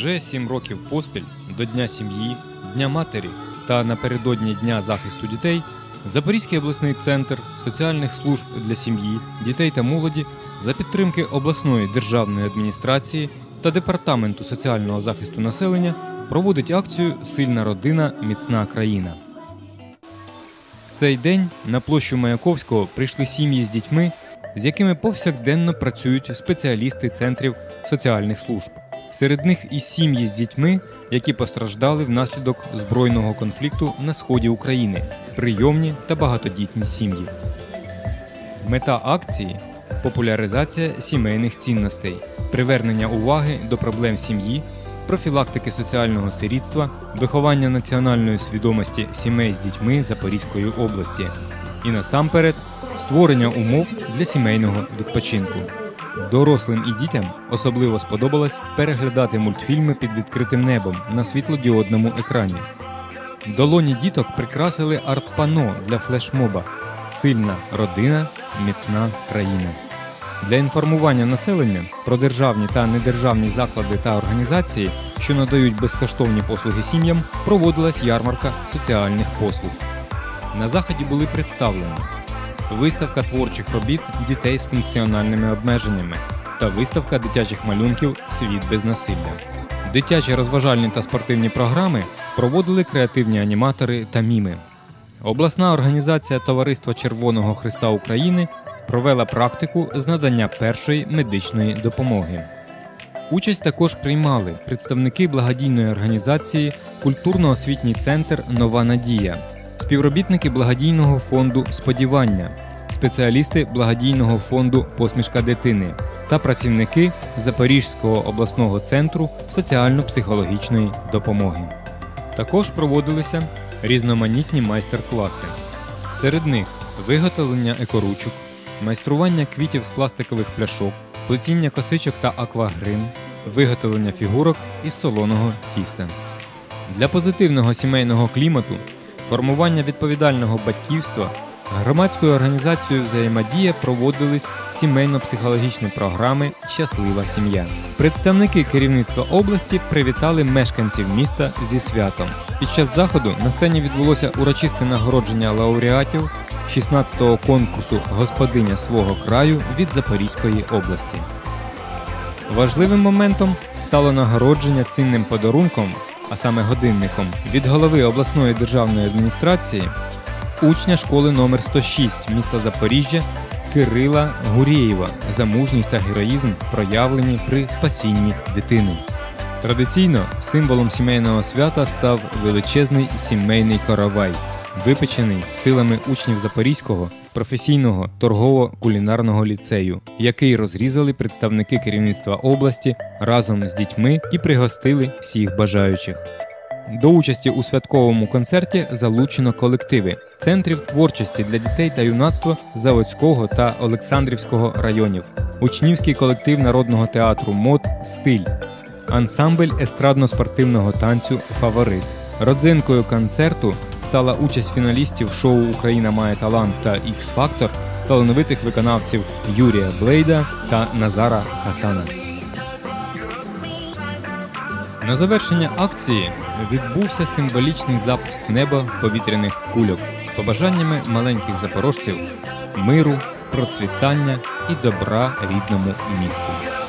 Вже сім років поспіль до Дня сім'ї, Дня матері та напередодні Дня захисту дітей Запорізький обласний центр соціальних служб для сім'ї, дітей та молоді за підтримки обласної державної адміністрації та департаменту соціального захисту населення проводить акцію Сильна родина, міцна країна. В цей день на площу Маяковського прийшли сім'ї з дітьми, з якими повсякденно працюють спеціалісти центрів соціальних служб. Серед них і сім'ї з дітьми, які постраждали внаслідок збройного конфлікту на сході України, прийомні та багатодітні сім'ї. Мета акції популяризація сімейних цінностей, привернення уваги до проблем сім'ї, профілактики соціального сирітства, виховання національної свідомості сімей з дітьми Запорізької області і насамперед створення умов для сімейного відпочинку. Дорослим і дітям особливо сподобалось переглядати мультфільми під відкритим небом на світлодіодному екрані. Долоні діток прикрасили арт-пано для флешмоба Сильна родина, міцна країна. Для інформування населення про державні та недержавні заклади та організації, що надають безкоштовні послуги сім'ям, проводилась ярмарка соціальних послуг. На заході були представлені виставка творчих робіт дітей з функціональними обмеженнями та виставка дитячих малюнків Світ без насилля. Дитячі розважальні та спортивні програми проводили креативні аніматори та міми. Обласна організація Товариства Червоного Христа України провела практику з надання першої медичної допомоги. Участь також приймали представники благодійної організації Культурно-освітній центр Нова Надія, співробітники благодійного фонду Сподівання, спеціалісти благодійного фонду Посмішка дитини та працівники Запорізького обласного центру соціально-психологічної допомоги. Також проводилися різноманітні майстер-класи. Серед них виготовлення екоручок, майстрування квітів з пластикових пляшок, плетіння косичок та аквагрим, виготовлення фігурок із солоного тіста. Для позитивного сімейного клімату, формування відповідального батьківства громадською організацією взаємодія проводились сімейно-психологічні програми Щаслива сім'я. Представники керівництва області привітали мешканців міста зі святом. Під час заходу на сцені відбулося урочисте нагородження лауреатів 16-го конкурсу Господиня свого краю від Запорізької області. Важливим моментом стало нагородження цінним подарунком, а саме годинником, від голови обласної державної адміністрації, учня школи номер 106 міста Запоріжжя Кирила Гурєєва за мужність та героїзм, проявлені при спасінні дитини. Традиційно символом сімейного свята став величезний сімейний каравай, випечений силами учнів Запорізького професійного торгово-кулінарного ліцею, який розрізали представники керівництва області разом з дітьми і пригостили всіх бажаючих. До участі у святковому концерті залучено колективи центрів творчості для дітей та юнацтва Заводського та Олександрівського районів, учнівський колектив народного театру МОД Стиль, ансамбль естрадно-спортивного танцю Фаворит. Родзинкою концерту стала участь фіналістів шоу Україна має талант та Ікс Фактор талановитих виконавців Юрія Блейда та Назара Хасана. На завершення акції відбувся символічний запуск неба повітряних кульок з побажаннями маленьких запорожців миру, процвітання і добра рідному місту.